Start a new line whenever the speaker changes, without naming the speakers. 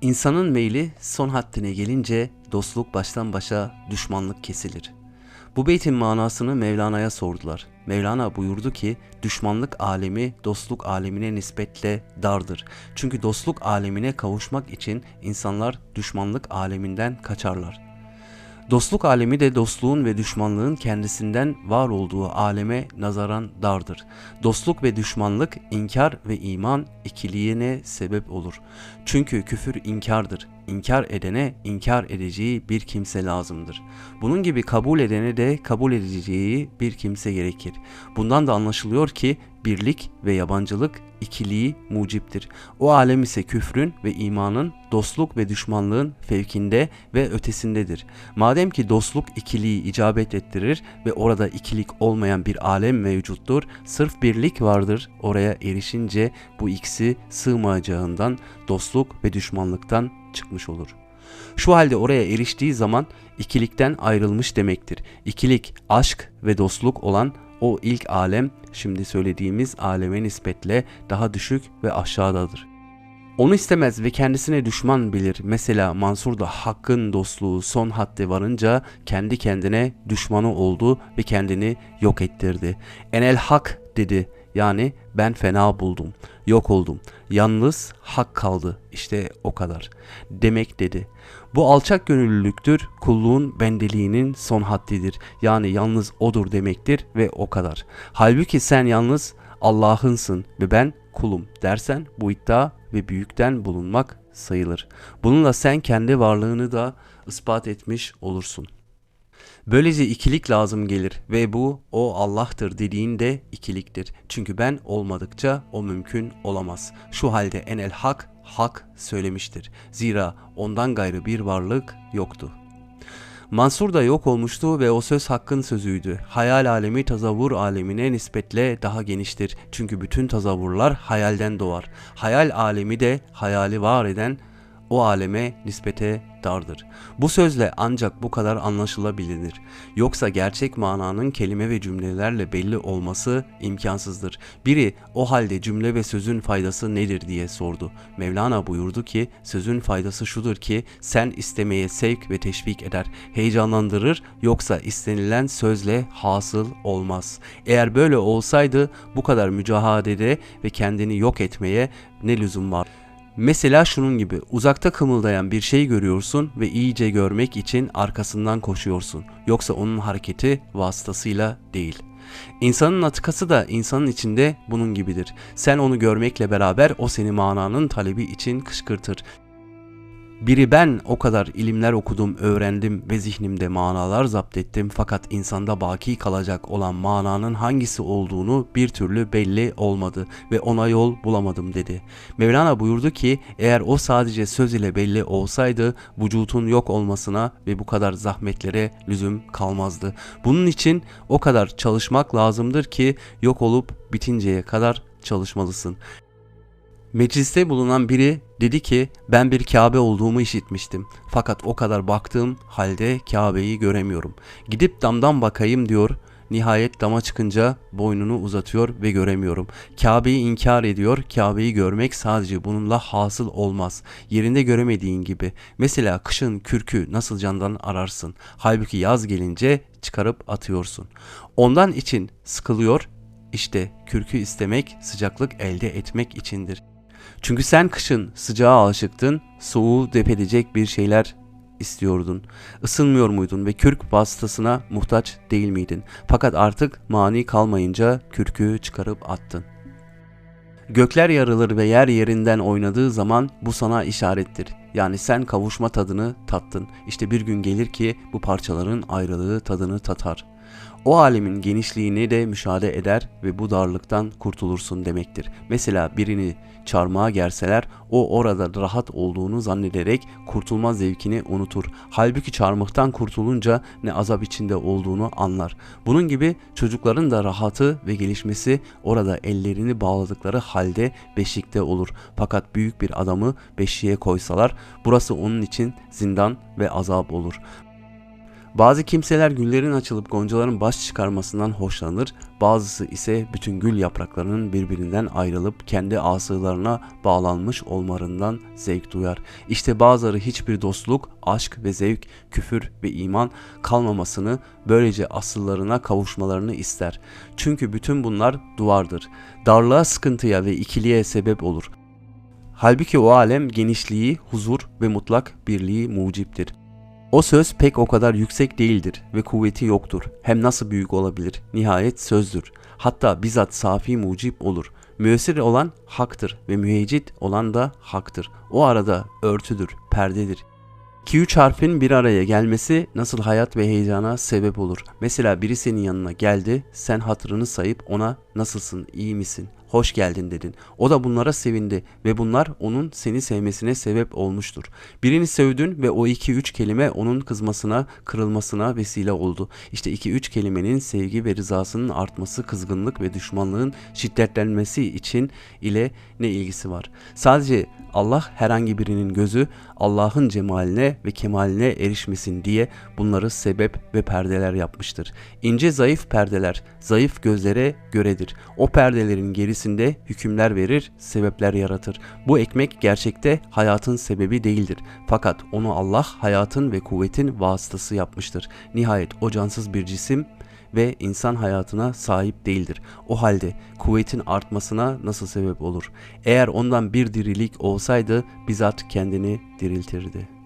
İnsanın meyli son haddine gelince dostluk baştan başa düşmanlık kesilir. Bu beytin manasını Mevlana'ya sordular. Mevlana buyurdu ki düşmanlık alemi dostluk alemine nispetle dardır. Çünkü dostluk alemine kavuşmak için insanlar düşmanlık aleminden kaçarlar. Dostluk alemi de dostluğun ve düşmanlığın kendisinden var olduğu aleme nazaran dardır. Dostluk ve düşmanlık inkar ve iman ikiliğine sebep olur. Çünkü küfür inkardır. İnkar edene inkar edeceği bir kimse lazımdır. Bunun gibi kabul edene de kabul edeceği bir kimse gerekir. Bundan da anlaşılıyor ki birlik ve yabancılık ikiliği muciptir. O alem ise küfrün ve imanın, dostluk ve düşmanlığın fevkinde ve ötesindedir. Madem ki dostluk ikiliği icabet ettirir ve orada ikilik olmayan bir alem mevcuttur, sırf birlik vardır. Oraya erişince bu ikisi sığmayacağından dostluk ve düşmanlıktan çıkmış olur. Şu halde oraya eriştiği zaman ikilikten ayrılmış demektir. İkilik, aşk ve dostluk olan o ilk alem şimdi söylediğimiz aleme nispetle daha düşük ve aşağıdadır. Onu istemez ve kendisine düşman bilir. Mesela Mansur da hakkın dostluğu son hadde varınca kendi kendine düşmanı oldu ve kendini yok ettirdi. Enel hak dedi. Yani ben fena buldum, yok oldum. Yalnız hak kaldı. İşte o kadar. Demek dedi. Bu alçak gönüllülüktür, kulluğun bendeliğinin son haddidir. Yani yalnız odur demektir ve o kadar. Halbuki sen yalnız Allah'ınsın ve ben kulum dersen bu iddia ve büyükten bulunmak sayılır. Bununla sen kendi varlığını da ispat etmiş olursun. Böylece ikilik lazım gelir ve bu o Allah'tır dediğinde ikiliktir. Çünkü ben olmadıkça o mümkün olamaz. Şu halde enel hak hak söylemiştir. Zira ondan gayrı bir varlık yoktu. Mansur da yok olmuştu ve o söz hakkın sözüydü. Hayal alemi tazavvur alemine nispetle daha geniştir. Çünkü bütün tazavvurlar hayalden doğar. Hayal alemi de hayali var eden o aleme nispete dardır. Bu sözle ancak bu kadar anlaşılabilir. Yoksa gerçek mananın kelime ve cümlelerle belli olması imkansızdır. Biri o halde cümle ve sözün faydası nedir diye sordu. Mevlana buyurdu ki sözün faydası şudur ki sen istemeye sevk ve teşvik eder, heyecanlandırır yoksa istenilen sözle hasıl olmaz. Eğer böyle olsaydı bu kadar mücahadede ve kendini yok etmeye ne lüzum var? Mesela şunun gibi uzakta kımıldayan bir şey görüyorsun ve iyice görmek için arkasından koşuyorsun. Yoksa onun hareketi vasıtasıyla değil. İnsanın atıkası da insanın içinde bunun gibidir. Sen onu görmekle beraber o seni mananın talebi için kışkırtır. Biri ben o kadar ilimler okudum, öğrendim ve zihnimde manalar zapt ettim fakat insanda baki kalacak olan mananın hangisi olduğunu bir türlü belli olmadı ve ona yol bulamadım dedi. Mevlana buyurdu ki eğer o sadece söz ile belli olsaydı vücutun yok olmasına ve bu kadar zahmetlere lüzum kalmazdı. Bunun için o kadar çalışmak lazımdır ki yok olup bitinceye kadar çalışmalısın. Mecliste bulunan biri dedi ki ben bir Kabe olduğumu işitmiştim. Fakat o kadar baktığım halde Kabe'yi göremiyorum. Gidip damdan bakayım diyor. Nihayet dama çıkınca boynunu uzatıyor ve göremiyorum. Kabe'yi inkar ediyor. Kabe'yi görmek sadece bununla hasıl olmaz. Yerinde göremediğin gibi. Mesela kışın kürkü nasıl candan ararsın. Halbuki yaz gelince çıkarıp atıyorsun. Ondan için sıkılıyor. İşte kürkü istemek sıcaklık elde etmek içindir. Çünkü sen kışın sıcağa alışıktın, soğuğu depedecek bir şeyler istiyordun. Isınmıyor muydun ve kürk vasıtasına muhtaç değil miydin? Fakat artık mani kalmayınca kürkü çıkarıp attın. Gökler yarılır ve yer yerinden oynadığı zaman bu sana işarettir. Yani sen kavuşma tadını tattın. İşte bir gün gelir ki bu parçaların ayrılığı tadını tatar. O alemin genişliğini de müşahede eder ve bu darlıktan kurtulursun demektir. Mesela birini çarmıha gerseler o orada rahat olduğunu zannederek kurtulma zevkini unutur. Halbuki çarmıhtan kurtulunca ne azap içinde olduğunu anlar. Bunun gibi çocukların da rahatı ve gelişmesi orada ellerini bağladıkları halde beşikte olur. Fakat büyük bir adamı beşiğe koysalar burası onun için zindan ve azap olur. Bazı kimseler güllerin açılıp goncaların baş çıkarmasından hoşlanır, bazısı ise bütün gül yapraklarının birbirinden ayrılıp kendi asılarına bağlanmış olmalarından zevk duyar. İşte bazıları hiçbir dostluk, aşk ve zevk, küfür ve iman kalmamasını, böylece asıllarına kavuşmalarını ister. Çünkü bütün bunlar duvardır. Darlığa, sıkıntıya ve ikiliğe sebep olur. Halbuki o alem genişliği, huzur ve mutlak birliği muciptir. O söz pek o kadar yüksek değildir ve kuvveti yoktur. Hem nasıl büyük olabilir? Nihayet sözdür. Hatta bizzat safi mucip olur. Müessir olan haktır ve müeccit olan da haktır. O arada örtüdür, perdedir. 2-3 harfin bir araya gelmesi nasıl hayat ve heyecana sebep olur. Mesela biri senin yanına geldi, sen hatırını sayıp ona nasılsın, iyi misin, hoş geldin dedin. O da bunlara sevindi ve bunlar onun seni sevmesine sebep olmuştur. Birini sevdin ve o 2-3 kelime onun kızmasına, kırılmasına vesile oldu. İşte 2-3 kelimenin sevgi ve rızasının artması, kızgınlık ve düşmanlığın şiddetlenmesi için ile ne ilgisi var? Sadece Allah herhangi birinin gözü Allah'ın cemaline ve kemaline erişmesin diye bunları sebep ve perdeler yapmıştır. İnce zayıf perdeler zayıf gözlere göredir. O perdelerin gerisinde hükümler verir, sebepler yaratır. Bu ekmek gerçekte hayatın sebebi değildir. Fakat onu Allah hayatın ve kuvvetin vasıtası yapmıştır. Nihayet o cansız bir cisim ve insan hayatına sahip değildir. O halde kuvvetin artmasına nasıl sebep olur? Eğer ondan bir dirilik olsaydı bizzat kendini diriltirdi.''